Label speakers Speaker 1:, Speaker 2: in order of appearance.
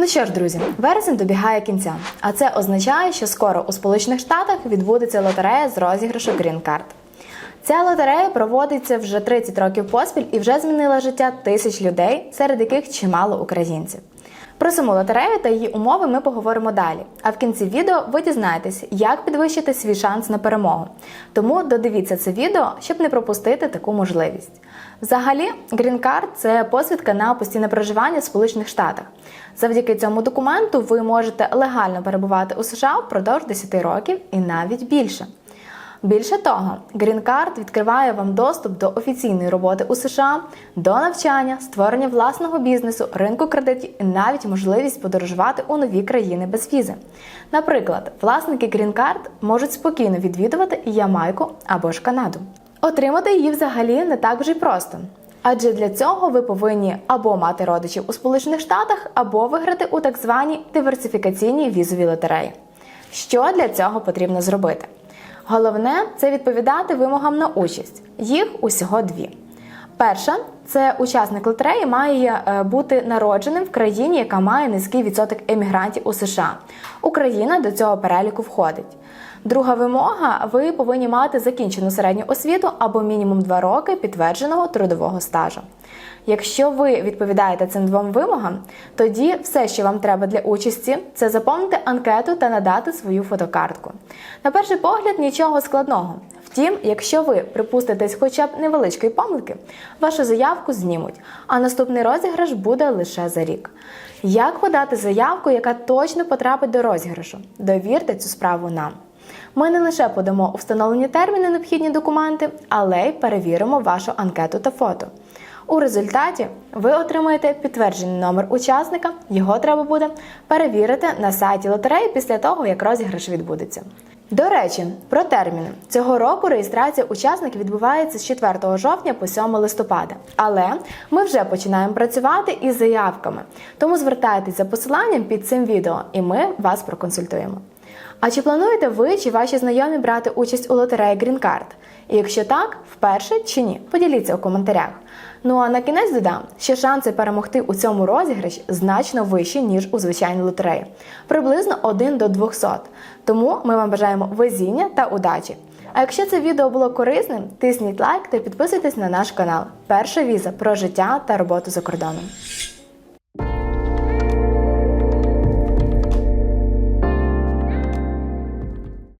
Speaker 1: Ну що ж, друзі, вересень добігає кінця, а це означає, що скоро у Сполучених Штатах відбудеться лотерея з розіграшу Card. Ця лотерея проводиться вже 30 років поспіль і вже змінила життя тисяч людей, серед яких чимало українців. Про саму лотерею та її умови ми поговоримо далі. А в кінці відео ви дізнаєтесь, як підвищити свій шанс на перемогу. Тому додивіться це відео, щоб не пропустити таку можливість. Взагалі, Green Card – це посвідка на постійне проживання в Сполучених Штатах. Завдяки цьому документу ви можете легально перебувати у США впродовж 10 років і навіть більше. Більше того, Green Card відкриває вам доступ до офіційної роботи у США, до навчання, створення власного бізнесу, ринку кредитів і навіть можливість подорожувати у нові країни без візи. Наприклад, власники Green Card можуть спокійно відвідувати Ямайку або ж Канаду. Отримати її взагалі не так вже й просто. Адже для цього ви повинні або мати родичів у Сполучених Штатах, або виграти у так званій диверсифікаційній візовій лотереї. Що для цього потрібно зробити? Головне це відповідати вимогам на участь. Їх усього дві. Перша це учасник лотереї має е, бути народженим в країні, яка має низький відсоток емігрантів у США. Україна до цього переліку входить. Друга вимога: ви повинні мати закінчену середню освіту або мінімум 2 роки підтвердженого трудового стажу. Якщо ви відповідаєте цим двом вимогам, тоді все, що вам треба для участі, це заповнити анкету та надати свою фотокартку. На перший погляд, нічого складного. Втім, якщо ви припуститесь хоча б невеличкої помилки, вашу заявку знімуть, а наступний розіграш буде лише за рік. Як подати заявку, яка точно потрапить до розіграшу? Довірте цю справу нам. Ми не лише подамо у встановлені терміни необхідні документи, але й перевіримо вашу анкету та фото. У результаті ви отримаєте підтверджений номер учасника. Його треба буде перевірити на сайті лотереї після того, як розіграш відбудеться. До речі, про терміни цього року реєстрація учасників відбувається з 4 жовтня по 7 листопада. Але ми вже починаємо працювати із заявками. Тому звертайтеся за посиланням під цим відео, і ми вас проконсультуємо. А чи плануєте ви чи ваші знайомі брати участь у лотереї Green Card? І якщо так, вперше чи ні? Поділіться у коментарях. Ну а на кінець додам, що шанси перемогти у цьому розіграші значно вищі, ніж у звичайній лотереї. Приблизно 1 до 200. Тому ми вам бажаємо везіння та удачі. А якщо це відео було корисним, тисніть лайк та підписуйтесь на наш канал. Перша віза про життя та роботу за кордоном.